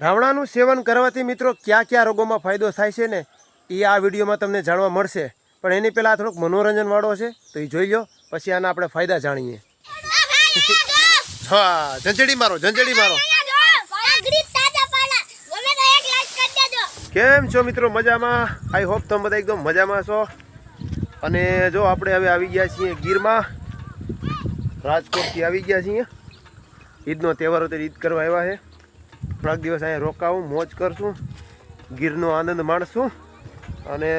રાવણાનું સેવન કરવાથી મિત્રો કયા કયા રોગોમાં ફાયદો થાય છે ને એ આ વિડીયોમાં તમને જાણવા મળશે. પણ એની પહેલાં થોડોક મનોરંજનવાળો છે તો એ જોઈ લો પછી આના આપણે ફાયદા જાણીએ. હા ઝંઝડી મારો ઝંઝડી મારો. કેમ છો મિત્રો મજામાં? આઈ હોપ તમે બધા એકદમ મજામાં છો. અને જો આપણે હવે આવી ગયા છીએ ગીરમાં. રાજકોટથી આવી ગયા છીએ. ઈદનો તહેવાર હતો ઈદ કરવા આવ્યા છે. થોડાક દિવસ અહીંયા રોકાવું મોજ કરશું ગીરનો આનંદ માણશું. અને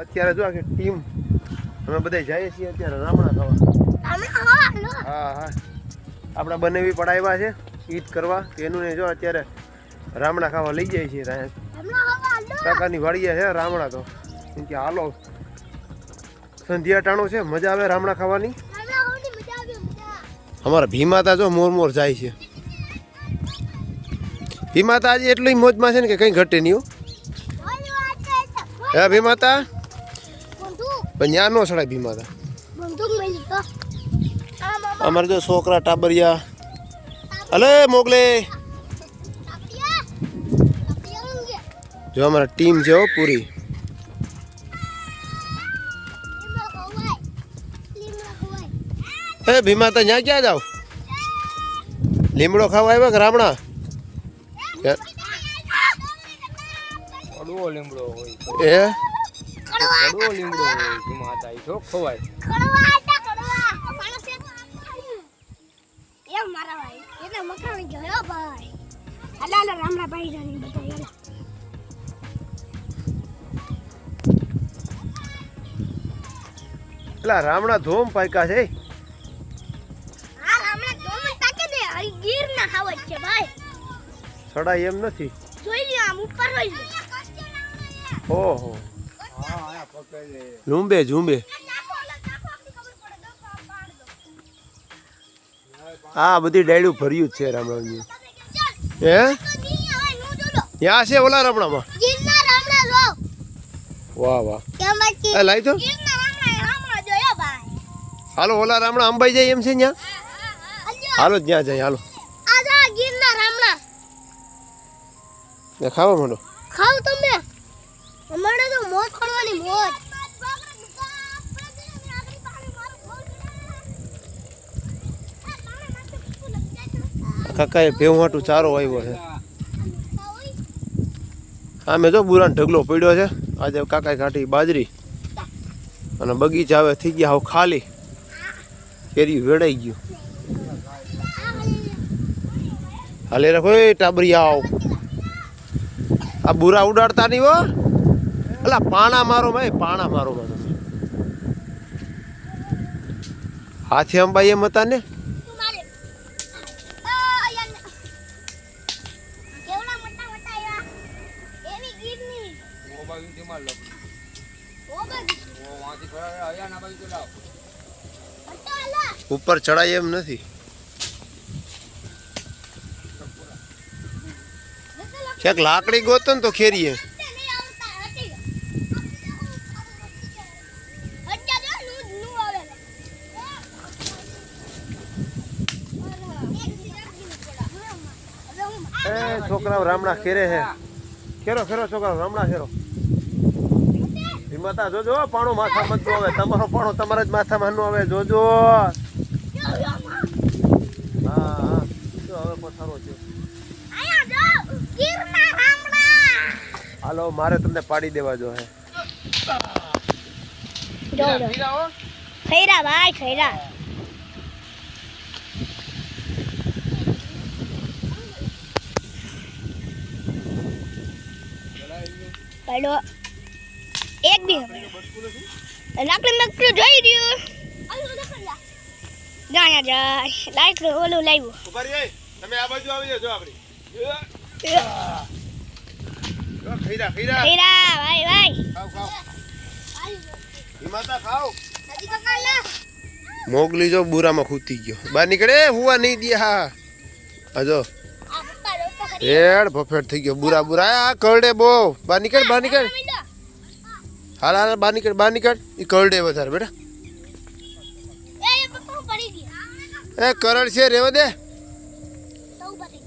અત્યારે જો કે ટીમ અમે બધા જઈએ છીએ અત્યારે રામણા ખાવા. હા હા. આપણા બંને બી પડાવ્યા છે ઈદ કરવા. તેનું ને જો અત્યારે રામણા ખાવા લઈ જાય છીએ ત્યાં. કાકાની વાડીએ છે રામણા તો. કેમ કે હાલો સંધ્યા ટાણું છે મજા આવે રામણા ખાવાની. અમારા ભીમાતા જો મોર મોર જાય છે. ભીમાતા આજે એટલી મોજમાં છે ને કે કંઈ ઘટે નહીં હો. ભીમાતા? ત્યાં નો સડાય ભીમાતા. અમારે જો છોકરા ટાબરિયા. અલે મોગલે. જો અમારા ટીમ છે હો પૂરી. હે ભીમાતા, ન્યા ક્યાં જાવ લીમડો ખાવા આવ્યા કે રામણા? કડવો લીમડો હોય એ? કડવો લીમડો હોય જેમાં હતા છો ખવાય. રામણા ધોમ પાક્યા છે. સડાય એમ નથી. ઓહો હા આયા પકડે ઝુંબે ઝુંબે. આ બધી ડાયડું ભર્યું જ છે રામણાની હે? ત્યાં છે ઓલા રામણામાં. વાહ વાહ. લાવી તો. હાલો ઓલા રામણા અંબાઈ જાય એમ છે ત્યાં હાલો ત્યાં જાય હાલો. ને ખાવા માંડો? ખાવ તમે. અમારે તો મોજ કરવાની મોજ. કાકાએ ભેવું હાટું ચારો આવ્યો છે. આમે જો બુરાન ઢગલો પડ્યો છે. આજે કાકાએ કાઢી બાજરી. અને બગીચા હવે થઈ ગયા હવે ખાલી. કેરી વેડાઈ ગયું. હાલે રાખો એ ટાબરી આવ. આ બુરા ઉડાડતા નહીં હો. અલા, પાણા મારો ભાઈ પાણા મારો મારો. હાથી અંબાઈ એમ હતા ને? ઉપર ચડાય એમ કેવડા મોટા મોટા એવા એવી ગીરની ઓ બાજુ જેમાં લપ ઓ બાજુ ઓ વાંથી ખરા આયા ના બાજુ તો લાવ મોટા આલા ઉપર ચડાય એમ નથી ક્યાંક લાકડી ગોતો ને તો ખેરીએ. છોકરાઓ રામણા ખેરે હે. ખેરો ખેરો, છોકરાઓ રામણા ખેરો. માતા જોજો, પાણો માથા મત આવે. તમારો પાણો તમારા જ માથામાં નો આવે. જોજો. હા હા. હવે પથારો છે આયા જો ગીરના રામડા હાલો મારે તમને પાડી દેવા જો હે. જો જો. ખૈરા ભાઈ ખૈરા. પડો એક બી લાકડી મેકડું જોઈ રહ્યું. જાણ્યા જાય. લાઈક ઓલું લાવ્યું. તમે આ બાજુ આવી જાઓ આગળ ખીરા ખીરા. ખૈરા ભાઈ ભાઈ. ખાવ ખાવ માતા ખાવ હજી પકડ લે. મોગલી જો બુરામાં ખૂતી ગયો. બહાર નીકળે હુવા નહીં દે હા હા. જો. આ પપ્પા રોતા કરી રેડ ભફેટ થઈ ગયો. બુરા બુરા. આ કરડે બો. બહાર નીકળ બહાર નીકળ. હાલ હાલ બહાર નીકળ બહાર નીકળ. એ કરડે વધારે બેટા. એ પપ્પા પડી ગયા એ કરડ છે રેવા દે.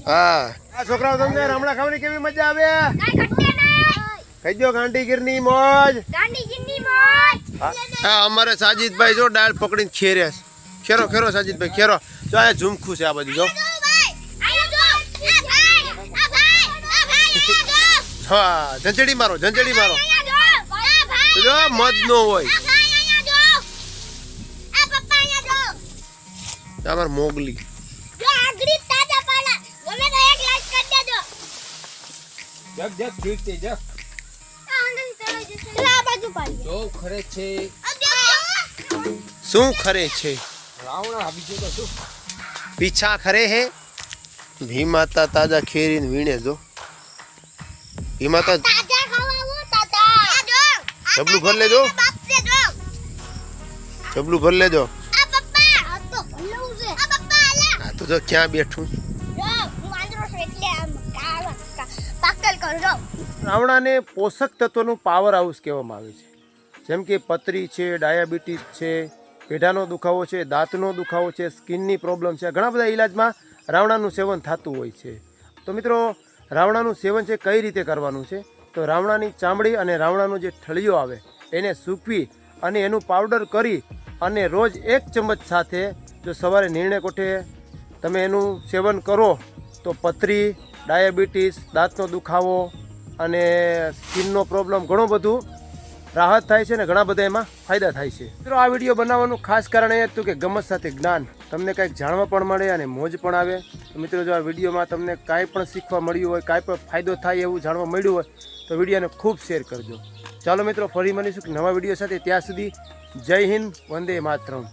હા. આ છોકરાઓ તમને રમણા ખાવાની કેવી મજા આવે? કહી દો ગાંડી મોજ. મોજ. હા. અમારે સાજીદભાઈ જો ડાળ પકડીને ખેરે ખેરો ખેરો સાજીદભાઈ ખેરો. જો આ ઝુમખું છે આ બધી જો. હા ઝંઝડી મારો ઝંઝડી મારો. જો. આ ભાઈ તો જો. મદ નો હોય. આ ભાઈ આયો જો. આ પપ્પા આયો જો. આ અમાર મોગલી જો આગળી તાજા પાલા ગમે તો એક લાઈક કરી દેજો જગ જગ જીવતે જગ. આ અંદર ચલો જશે આ બાજુ પાડી જો ખરે છે. શું ખરે છે? રાવણ આવી ગયો તો શું? પીછા ખરે હે? ભીમાતા તાજા ખેરીને વીણે જો. ભીમાતા જબલું ભર લેજો. બાપ જબલું ભર લેજો. આ પપ્પા. આ તો ભલ્લું છે. આ પપ્પા આલા આ તો જો ક્યાં બેઠું? રાવણાને પોષક તત્વોનું પાવર હાઉસ કહેવામાં આવે છે. જેમ કે પતરી છે, ડાયાબિટીસ છે, પેઢાનો દુખાવો છે, દાંતનો દુખાવો છે, સ્કિનની પ્રોબ્લેમ છે ઘણા બધા ઈલાજમાં રાવણાનું સેવન થતું હોય છે. તો મિત્રો, રાવણાનું સેવન છે કઈ રીતે કરવાનું છે? તો રાવણાની ચામડી અને રાવણાનું જે ઠળિયો આવે, એને સૂકવી અને એનું પાવડર કરી અને રોજ એક ચમચ સાથે જો સવારે નિર્ણય કોઠે તમે એનું સેવન કરો, તો પથરી ડાયાબિટીસ, દાંતનો દુખાવો અને સ્કિનનો પ્રોબ્લેમ, ઘણું બધું રાહત થાય છે ને ઘણા બધા એમાં ફાયદા થાય છે. મિત્રો, આ વીડિયો બનાવવાનું ખાસ કારણ એ હતું કે ગમત સાથે જ્ઞાન તમને કંઈક જાણવા પણ મળે અને મોજ પણ આવે. મિત્રો, જો આ વિડીયોમાં તમને કાંઈ પણ શીખવા મળ્યું હોય, કાંઈ પણ ફાયદો થાય એવું જાણવા મળ્યું હોય, તો વિડીયોને ખૂબ શેર કરજો. ચાલો મિત્રો, ફરી મળીશું નવા વીડિયો સાથે. ત્યાં સુધી જય હિન્દ, વંદે માતરમ.